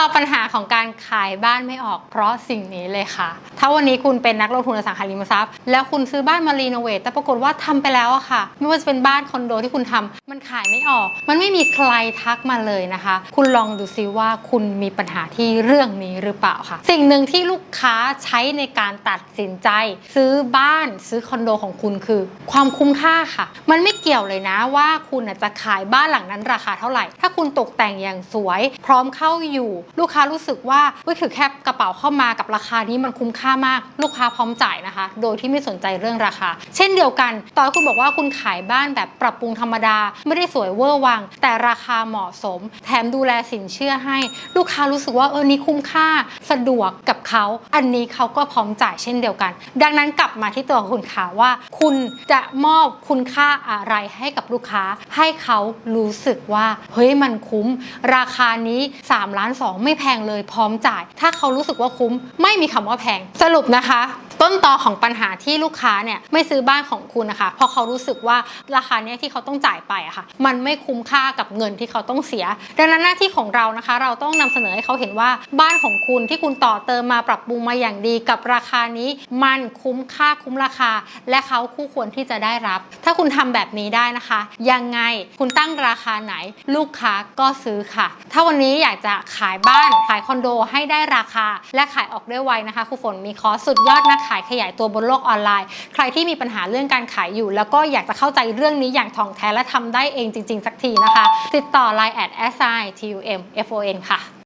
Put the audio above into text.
อบปัญหาของการขายบ้านไม่ออกเพราะสิ่งนี้เลยค่ะ ถ้าวันนี้คุณเป็นนักลงทุนอสังหาริมทรัพย์ แล้วคุณซื้อบ้านมารีโนเวทแต่ปรากฏว่าทำไปแล้วอะค่ะ ไม่ว่าจะเป็นบ้านคอนโดที่คุณทำมันขายไม่ออก มันไม่มีใครทักมาเลยนะคะ คุณลองดูซิว่าคุณมีปัญหาที่เรื่องนี้หรือเปล่าค่ะ สิ่งหนึ่งที่ลูกค้าใช้ในการตัดสินใจ ซื้อบ้านซื้อคอนโดของคุณคือ ความคุ้มค่าค่ะ มันไม่เกี่ยวเลยนะว่าคุณจะขายบ้านหลังนั้นราคาเท่าไหร่ ถ้าคุณตกแต่งอย่างสวย พร้อมเข้าอยู่ลูกค้ารู้สึกว่าเฮ้ยคือแค่กระเป๋าเข้ามากับราคานี้มันคุ้มค่ามาก ลูกค้าพร้อมจ่ายนะคะ โดยที่ไม่สนใจเรื่องราคา เช่นเดียวกันตอนคุณบอกว่าคุณขายบ้านแบบปรับปรุงธรรมดา ไม่ได้สวยเวอร์วัง แต่ราคาเหมาะสม แถมดูแลสินเชื่อให้ ลูกค้ารู้สึกว่าเออนี่คุ้มค่าสะดวกกับเขา อันนี้เขาก็พร้อมจ่ายเช่นเดียวกัน ดังนั้นกลับมาที่ตัวคุณค่ะว่า คุณจะมอบคุณค่าอะไรให้กับลูกค้า ให้เขารู้สึกว่า เฮ้ยมันคุ้ม ราคานี้3ล้าน2ไม่แพงเลยพร้อมจ่าย ถ้าเขารู้สึกว่าคุ้มไม่มีคำว่าแพงสรุปนะคะ ต้นตอของปัญหาที่ลูกค้าเนี่ยไม่ซื้อบ้านของคุณนะคะเพราะเขารู้สึกว่าราคาเนี้ยที่เขาต้องจ่ายไปอะค่ะ มันไม่คุ้มค่ากับเงินที่เขาต้องเสีย ดังนั้นหน้าที่ของเรานะคะ เราต้องนำเสนอให้เขาเห็นว่าบ้านของคุณที่คุณต่อเติมมาปรับปรุงมาอย่างดีกับราคานี้มันคุ้มค่าคุ้มราคา และเขาคู่ควรที่จะได้รับ ถ้าคุณทำแบบนี้ได้นะคะ ยังไงคุณตั้งราคาไหน ลูกค้าก็ซื้อค่ะ ถ้าวันนี้อยากจะขายบ้านขายคอนโดให้ได้ราคา และขายออกได้ไวนะคะครูฝนมีคอร์สสุดยอดนักขายขยายตัวบนโลกออนไลน์ ใครที่มีปัญหาเรื่องการขายอยู่ แล้วก็อยากจะเข้าใจเรื่องนี้อย่างถ่องแท้และทำได้เองจริง ๆ สักทีนะคะ ติดต่อ Line at s i t u m f o n ค่ะ